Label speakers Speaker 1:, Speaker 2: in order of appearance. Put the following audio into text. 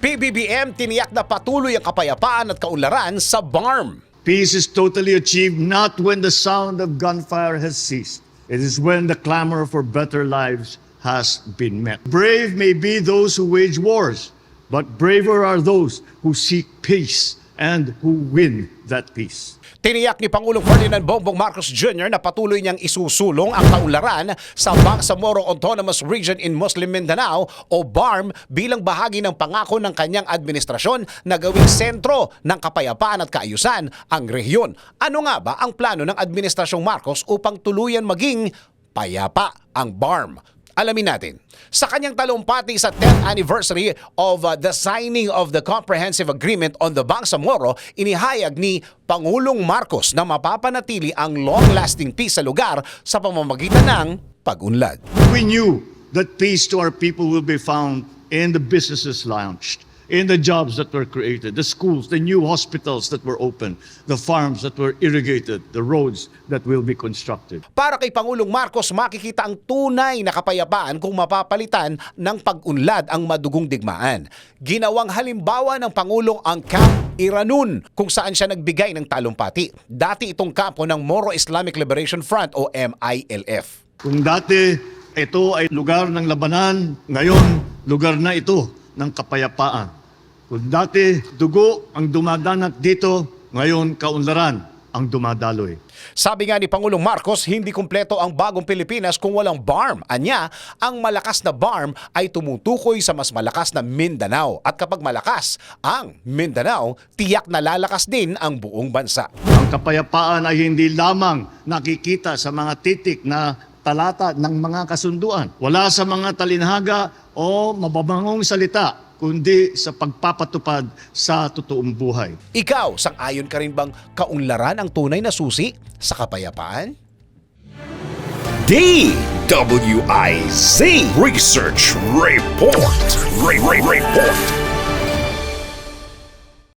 Speaker 1: PBBM tiniyak na patuloy ang kapayapaan at kaunlaran sa BARM.
Speaker 2: Peace is totally achieved not when the sound of gunfire has ceased. It is when the clamor for better lives has been met. Brave may be those who wage wars, but braver are those who seek peace and who win that peace.
Speaker 1: Tiniyak ni Pangulong Ferdinand Bongbong Marcos Jr. na patuloy niyang isusulong ang kaunlaran sa Bangsamoro Autonomous Region in Muslim Mindanao o BARM bilang bahagi ng pangako ng kanyang administrasyon na gawing sentro ng kapayapaan at kaayusan ang rehiyon. Ano nga ba ang plano ng Administrasyong Marcos upang tuluyan maging payapa ang BARM? Alamin natin. Sa kanyang talumpati sa 10th anniversary of uh, the signing of the Comprehensive Agreement on the Bangsamoro, inihayag ni Pangulong Marcos na mapapanatili ang long-lasting peace sa lugar sa pamamagitan ng pag-unlad.
Speaker 2: We knew that peace to our people will be found in the businesses launched, in the jobs that were created, the schools, the new hospitals that were opened, the farms that were irrigated, the roads that will be constructed.
Speaker 1: Para kay Pangulong Marcos, makikita ang tunay na kapayapaan kung mapapalitan ng pag-unlad ang madugong digmaan. Ginawang halimbawa ng Pangulong ang Camp Iranun kung saan siya nagbigay ng talumpati. Dati itong kampo ng Moro Islamic Liberation Front o MILF.
Speaker 2: Kung dati ito ay lugar ng labanan, ngayon lugar na ito ng kapayapaan. Kung dati dugo ang dumadanat dito, ngayon kaunlaran ang dumadaloy.
Speaker 1: Sabi nga ni Pangulong Marcos, hindi kumpleto ang bagong Pilipinas kung walang BARM. Anya, ang malakas na BARM ay tumutukoy sa mas malakas na Mindanao. At kapag malakas ang Mindanao, tiyak na lalakas din ang buong bansa.
Speaker 2: Ang kapayapaan ay hindi lamang nakikita sa mga titik na talata ng mga kasunduan. Wala sa mga talinhaga o mababangong salita, kundi sa pagpapatupad sa totoong buhay.
Speaker 1: Ikaw, sang-ayon ka rin bang kaunlaran ang tunay na susi sa kapayapaan?
Speaker 3: DWIZ Research Report. Re- Re- Report.